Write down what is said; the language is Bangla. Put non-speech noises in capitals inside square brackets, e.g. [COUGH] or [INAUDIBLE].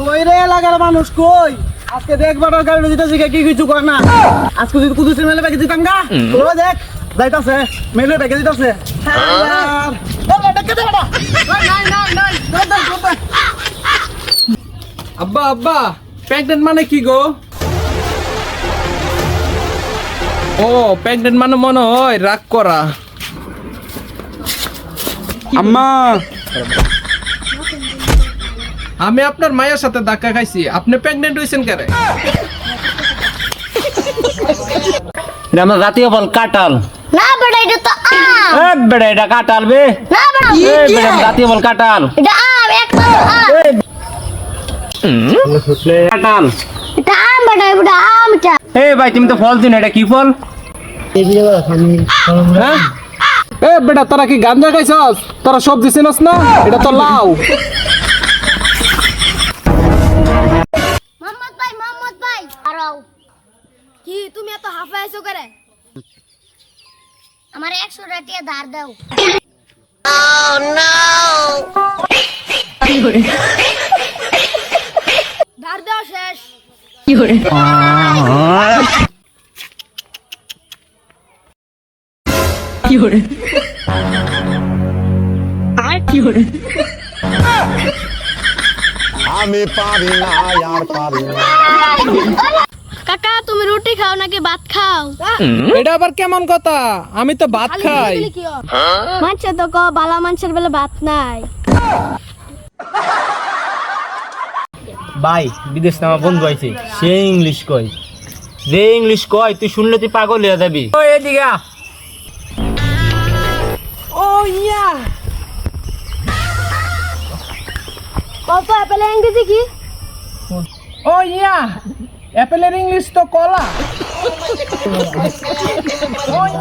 কই রে লাগার মানুষ কই? আজকে দেখবার গাড়ি দিতেছি কি কিছু করে না। আজকে যদি কুদুসে মেলে ব্যাগে দিতাম গা। ও দেখ যাইতাছে মেলে ব্যাগে দিতাছে। আব্বা আব্বা প্রেগনেন্ট মানে কি গো? ও প্রেগনেন্ট মানে মনে হয় রাগ করা। আম্মা। আমি আপনার মায়ের সাথে ধাক্কা খাইছি। আপনি প্রেগনেন্ট হয়েছেন কেন এটা আমার জাতীয় ফল কাঁঠাল। না বেটা এটা তো আম। এ বেড়া এটা কাঁঠাল বে। না বেটা। এ বেড়া জাতীয় ফল কাঁঠাল। এটা আম একটা আম। কাঁঠাল। এটা আম বেটা এটা আম এটা এ ভাই তুমি তো ফল চিনো এটা কি ফল? হ্যাঁ? এ বেটা তোরা কি গাঞ্জা খাইছস? তোরা সবজি চিনস না? এটা তো লাউ। কি তুমি এত হাফাইছো করে আমার একশো টাকা ধার দাও। ধার দাও শেষ। কি আমি পারি না, আর পারি না। কাকা তুমি রুটি খাও নাকি ভাত খাও? এটা আবার কেমন কথা? আমি তো ভাত খাই। মানছে তো ক বালা মানুষের বেলা ভাত নাই। ভাই বিদেশ আমার বন্ধু আইছে সে ইংলিশ কয়। যে ইংলিশ কয় তুই শুনলে তুই পাগল হয়ে যাবি। ও এদিকে আ। কত অ্যাপেল ইংরেজি কি? ও ইয়া। অ্যাপেলের ইংলিশ তো কলা। [LAUGHS] [LAUGHS]